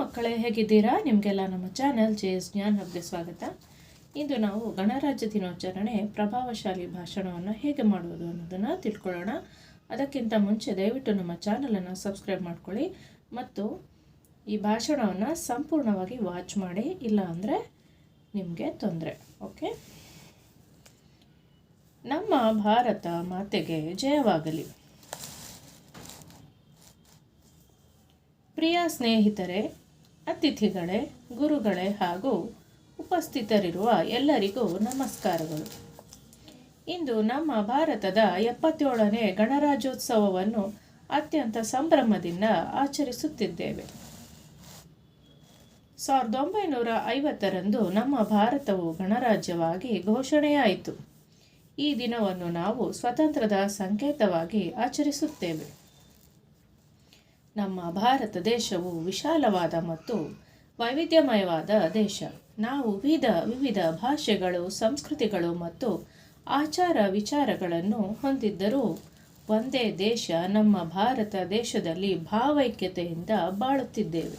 ಮಕ್ಕಳೇ, ಹೇಗಿದ್ದೀರಾ? ನಿಮಗೆಲ್ಲ ನಮ್ಮ ಚಾನೆಲ್ ಜೆ ಎಸ್ ಜ್ಞಾನ್ ಹಬ್ಗೆ ಸ್ವಾಗತ. ಇಂದು ನಾವು ಗಣರಾಜ್ಯ ದಿನಾಚರಣೆ, ಪ್ರಭಾವಶಾಲಿ ಭಾಷಣವನ್ನು ಹೇಗೆ ಮಾಡುವುದು ಅನ್ನೋದನ್ನು ತಿಳ್ಕೊಳ್ಳೋಣ. ಅದಕ್ಕಿಂತ ಮುಂಚೆ ದಯವಿಟ್ಟು ನಮ್ಮ ಚಾನಲನ್ನು ಸಬ್ಸ್ಕ್ರೈಬ್ ಮಾಡ್ಕೊಳ್ಳಿ ಮತ್ತು ಈ ಭಾಷಣವನ್ನು ಸಂಪೂರ್ಣವಾಗಿ ವಾಚ್ ಮಾಡಿ, ಇಲ್ಲ ಅಂದರೆ ನಿಮಗೆ ತೊಂದರೆ, ಓಕೆ? ನಮ್ಮ ಭಾರತ ಮಾತೆಗೆ ಜಯವಾಗಲಿ. ಪ್ರಿಯ ಸ್ನೇಹಿತರೆ, ಅತಿಥಿಗಳೇ, ಗುರುಗಳೇ ಹಾಗೂ ಉಪಸ್ಥಿತರಿರುವ ಎಲ್ಲರಿಗೂ ನಮಸ್ಕಾರಗಳು. ಇಂದು ನಮ್ಮ ಭಾರತದ ಎಪ್ಪತ್ತೇಳನೇ ಗಣರಾಜ್ಯೋತ್ಸವವನ್ನು ಅತ್ಯಂತ ಸಂಭ್ರಮದಿಂದ ಆಚರಿಸುತ್ತಿದ್ದೇವೆ. ಸಾವಿರದ ಒಂಬೈನೂರ ಐವತ್ತರಂದು ನಮ್ಮ ಭಾರತವು ಗಣರಾಜ್ಯವಾಗಿ ಘೋಷಣೆಯಾಯಿತು. ಈ ದಿನವನ್ನು ನಾವು ಸ್ವತಂತ್ರದ ಸಂಕೇತವಾಗಿ ಆಚರಿಸುತ್ತೇವೆ. ನಮ್ಮ ಭಾರತ ದೇಶವು ವಿಶಾಲವಾದ ಮತ್ತು ವೈವಿಧ್ಯಮಯವಾದ ದೇಶ. ನಾವು ವಿವಿಧ ವಿವಿಧ ಭಾಷೆಗಳು, ಸಂಸ್ಕೃತಿಗಳು ಮತ್ತು ಆಚಾರ ವಿಚಾರಗಳನ್ನು ಹೊಂದಿದ್ದರೂ ಒಂದೇ ದೇಶ ನಮ್ಮ ಭಾರತ ದೇಶದಲ್ಲಿ ಭಾವೈಕ್ಯತೆಯಿಂದ ಬಾಳುತ್ತಿದ್ದೇವೆ.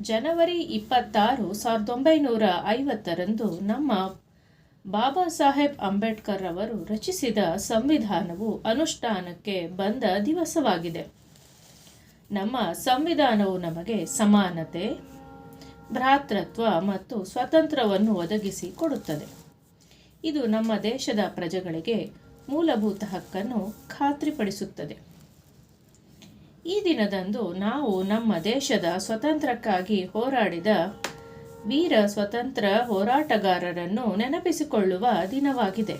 ಜನವರಿ ಇಪ್ಪತ್ತಾರು, ಸಾವಿರದ ಒಂಬೈನೂರ ಐವತ್ತರಂದು ನಮ್ಮ ಬಾಬಾ ಸಾಹೇಬ್ ಅಂಬೇಡ್ಕರ್ ಅವರು ರಚಿಸಿದ ಸಂವಿಧಾನವು ಅನುಷ್ಠಾನಕ್ಕೆ ಬಂದ ದಿವಸವಾಗಿದೆ. ನಮ್ಮ ಸಂವಿಧಾನವು ನಮಗೆ ಸಮಾನತೆ, ಭ್ರಾತೃತ್ವ ಮತ್ತು ಸ್ವತಂತ್ರವನ್ನು ಒದಗಿಸಿ ಕೊಡುತ್ತದೆ. ಇದು ನಮ್ಮ ದೇಶದ ಪ್ರಜೆಗಳಿಗೆ ಮೂಲಭೂತ ಹಕ್ಕನ್ನು ಖಾತ್ರಿಪಡಿಸುತ್ತದೆ. ಈ ದಿನದಂದು ನಾವು ನಮ್ಮ ದೇಶದ ಸ್ವತಂತ್ರಕ್ಕಾಗಿ ಹೋರಾಡಿದ ವೀರ ಸ್ವತಂತ್ರ ಹೋರಾಟಗಾರರನ್ನು ನೆನಪಿಸಿಕೊಳ್ಳುವ ದಿನವಾಗಿದೆ.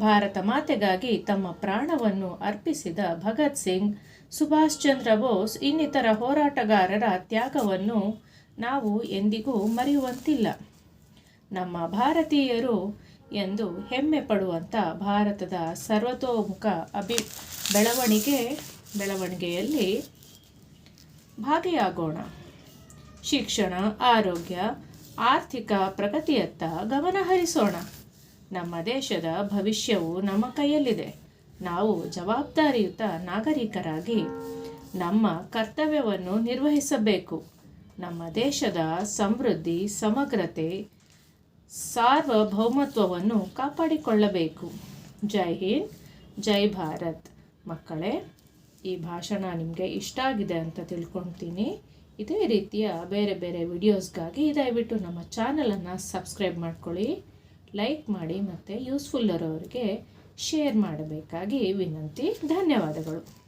ಭಾರತ ಮಾತೆಗಾಗಿ ತಮ್ಮ ಪ್ರಾಣವನ್ನು ಅರ್ಪಿಸಿದ ಭಗತ್ ಸಿಂಗ್ ಸುಭಾಷ್ ಚಂದ್ರ ಬೋಸ್ ಇನ್ನಿತರ ಹೋರಾಟಗಾರರ ತ್ಯಾಗವನ್ನು ನಾವು ಎಂದಿಗೂ ಮರೆಯುವಂತಿಲ್ಲ. ನಮ್ಮ ಭಾರತೀಯರು ಎಂದು ಹೆಮ್ಮೆ ಪಡುವಂಥ ಭಾರತದ ಸರ್ವತೋಮುಖ ಅಭಿ ಬೆಳವಣಿಗೆ, ಬೆಳವಣಿಗೆಯಲ್ಲಿ ಭಾಗಿಯಾಗೋಣ. ಶಿಕ್ಷಣ, ಆರೋಗ್ಯ, ಆರ್ಥಿಕ ಪ್ರಗತಿಯತ್ತ ಗಮನ ಹರಿಸೋಣ ನಮ್ಮ ದೇಶದ ಭವಿಷ್ಯವು ನಮ್ಮ ಕೈಯಲ್ಲಿದೆ. ನಾವು ಜವಾಬ್ದಾರಿಯುತ ನಾಗರಿಕರಾಗಿ ನಮ್ಮ ಕರ್ತವ್ಯವನ್ನು ನಿರ್ವಹಿಸಬೇಕು. ನಮ್ಮ ದೇಶದ ಸಮೃದ್ಧಿ, ಸಮಗ್ರತೆ, ಸಾರ್ವಭೌಮತ್ವವನ್ನು ಕಾಪಾಡಿಕೊಳ್ಳಬೇಕು. ಜೈ ಹಿಂದ್, ಜೈ ಭಾರತ್. ಮಕ್ಕಳೇ, ಈ ಭಾಷಣ ನಿಮಗೆ ಇಷ್ಟ ಆಗಿದೆ ಅಂತ ತಿಳ್ಕೊಳ್ತೀನಿ ಇದೇ ರೀತಿಯ ಬೇರೆ ಬೇರೆ ವಿಡಿಯೋಸ್ಗಾಗಿ ದಯವಿಟ್ಟು ನಮ್ಮ ಚಾನಲನ್ನು ಸಬ್ಸ್ಕ್ರೈಬ್ ಮಾಡ್ಕೊಳ್ಳಿ. ಲೈಕ್ ಮಾಡಿ ಮತ್ತು ಯೂಸ್ಫುಲ್ ಇರೋರಿಗೆ ಶೇರ್ ಮಾಡಬೇಕಾಗಿ ವಿನಂತಿ ಧನ್ಯವಾದಗಳು.